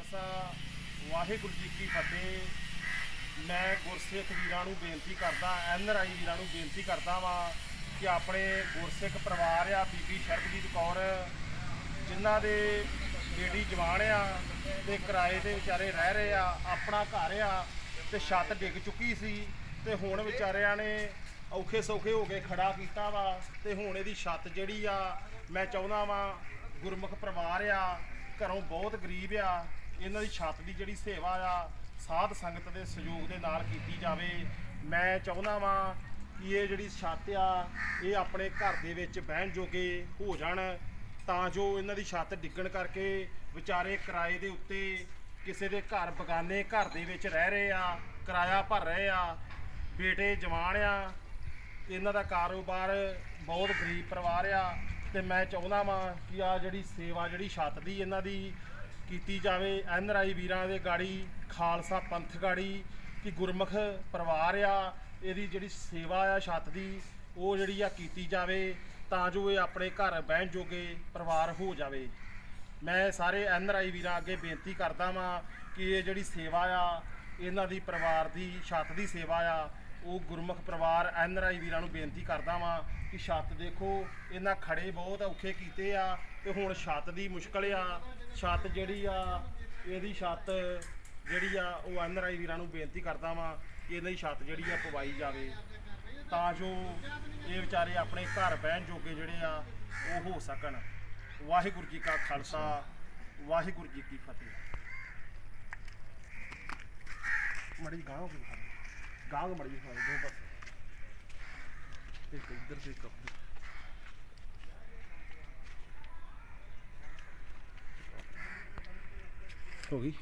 ਖਾਲਸਾ, ਵਾਹਿਗੁਰੂ ਜੀ ਕੀ ਫਤਿਹ। ਮੈਂ ਗੁਰਸਿੱਖ ਵੀਰਾਂ ਨੂੰ ਬੇਨਤੀ ਕਰਦਾ, ਐਨ ਆਈ ਵੀਰਾਂ ਨੂੰ ਬੇਨਤੀ ਕਰਦਾ ਵਾਂ ਕਿ ਆਪਣੇ ਗੁਰਸਿੱਖ ਪਰਿਵਾਰ ਆ, ਬੀਬੀ ਸ਼ਰਬਜੀਤ ਕੌਰ, ਜਿਨ੍ਹਾਂ ਦੇ ਬੇਟੀ ਜਵਾਨ ਆ ਤੇ ਕਿਰਾਏ ਦੇ ਵਿਚਾਰੇ ਰਹਿ ਰਹੇ ਆ, ਆਪਣਾ ਘਰ ਆ ਤੇ ਛੱਤ ਡਿੱਗ ਚੁੱਕੀ ਸੀ ਤੇ ਹੁਣ ਵਿਚਾਰਿਆਂ ਨੇ ਔਖੇ ਸੌਖੇ ਹੋ ਕੇ ਖੜਾ ਕੀਤਾ ਵਾ ਤੇ ਹੁਣ ਇਹਦੀ ਛੱਤ ਜਿਹੜੀ ਆ, ਮੈਂ ਚਾਹੁੰਦਾ ਵਾਂ ਗੁਰਮੁਖ ਪਰਿਵਾਰ ਆ, ਘਰੋਂ ਬਹੁਤ ਗਰੀਬ ਆ ਇਹਨਾਂ ਦੀ ਛੱਤ ਦੀ ਜਿਹੜੀ ਸੇਵਾ ਆ, ਸਾਧ ਸੰਗਤ ਦੇ ਸਹਿਯੋਗ ਦੇ ਨਾਲ ਕੀਤੀ ਜਾਵੇ। ਮੈਂ ਚਾਹੁੰਦਾ ਵਾਂ ਕਿ ਇਹ ਜਿਹੜੀ ਛੱਤ ਆ, ਇਹ ਆਪਣੇ ਘਰ ਦੇ ਵਿੱਚ ਬਹਿਣ ਜੋਗੇ ਹੋ ਜਾਣ, ਤਾਂ ਜੋ ਇਹਨਾਂ ਦੀ ਛੱਤ ਡਿੱਗਣ ਕਰਕੇ ਵਿਚਾਰੇ ਕਿਰਾਏ ਦੇ ਉੱਤੇ ਕਿਸੇ ਦੇ ਘਰ ਬਗਾਨੇ ਘਰ ਦੇ ਵਿੱਚ ਰਹਿ ਰਹੇ ਆ, ਕਿਰਾਇਆ ਭਰ ਰਹੇ ਆ, ਬੇਟੇ ਜਵਾਨ ਆ, ਇਹਨਾਂ ਦਾ ਕਾਰੋਬਾਰ ਬਹੁਤ ਗਰੀਬ ਪਰਿਵਾਰ ਆ। ਤੇ ਮੈਂ ਚਾਹੁੰਦਾ ਵਾਂ ਕਿ ਆ ਜਿਹੜੀ ਸੇਵਾ ਜਿਹੜੀ ਛੱਤ ਦੀ ਇਹਨਾਂ ਦੀ ਕੀਤੀ ਜਾਵੇ। ਐਨ ਆਈ ਵੀਰਾਂ ਦੇ ਗਾੜੀ ਖਾਲਸਾ ਪੰਥ ਗਾੜੀ ਕਿ ਗੁਰਮੁਖ ਪਰਿਵਾਰ ਆ, ਇਹਦੀ ਜਿਹੜੀ ਸੇਵਾ ਆ ਛੱਤ ਦੀ, ਉਹ ਜਿਹੜੀ ਆ ਕੀਤੀ ਜਾਵੇ ਤਾਂ ਜੋ ਇਹ ਆਪਣੇ ਘਰ ਬਹਿਣ ਜੋਗੇ ਪਰਿਵਾਰ ਹੋ ਜਾਵੇ। ਮੈਂ ਸਾਰੇ ਐਨ ਆਈ ਵੀਰਾਂ ਅੱਗੇ ਬੇਨਤੀ ਕਰਦਾ ਵਾਂ ਕਿ ਇਹ ਜਿਹੜੀ ਸੇਵਾ ਆ, ਇਹਨਾਂ ਦੀ ਪਰਿਵਾਰ ਦੀ, ਛੱਤ ਦੀ ਸੇਵਾ ਆ ਉਹ ਗੁਰਮੁਖ ਪਰਿਵਾਰ ਐਨ ਆਈ ਵੀਰਾਂ ਨੂੰ ਬੇਨਤੀ ਕਰਦਾ ਵਾਂ ਕਿ ਛੱਤ ਦੇਖੋ, ਇਹਨਾਂ ਖੜੇ ਬਹੁਤ ਔਖੇ ਕੀਤੇ ਆ ਤੇ ਹੁਣ ਛੱਤ ਦੀ ਮੁਸ਼ਕਲ ਆ। ਛੱਤ ਜਿਹੜੀ ਆ, ਇਹਦੀ ਛੱਤ ਜਿਹੜੀ ਆ, ਉਹ ਐਨ ਆਈ ਵੀਰਾਂ ਨੂੰ ਬੇਨਤੀ ਕਰਦਾ ਵਾਂ ਕਿ ਇਹਨਾਂ ਦੀ ਛੱਤ ਜਿਹੜੀ ਆ ਪਵਾਈ ਜਾਵੇ। ਤਾਂ ਜੋ ਇਹ ਵਿਚਾਰੇ ਆਪਣੇ ਘਰ ਬਹਿਣ ਜੋਗੇ ਜਿਹੜੇ ਆ, ਉਹ ਹੋ ਸਕਣ। ਵਾਹਿਗੁਰੂ ਜੀ ਕਾ ਖਾਲਸਾ, ਵਾਹਿਗੁਰੂ ਜੀ ਕੀ ਫਤਿਹ। ਮੜੀ ਗਾਂ ਹੋ ਗਈ। ਗਾਂ ਮੜੀ ਹੋ ਦੋ ਬਸ ਇੱਕ ਇੱਧਰ ਤੇ ਇੱਕ ਉੱਧਰ। ਹੋ ਗਈ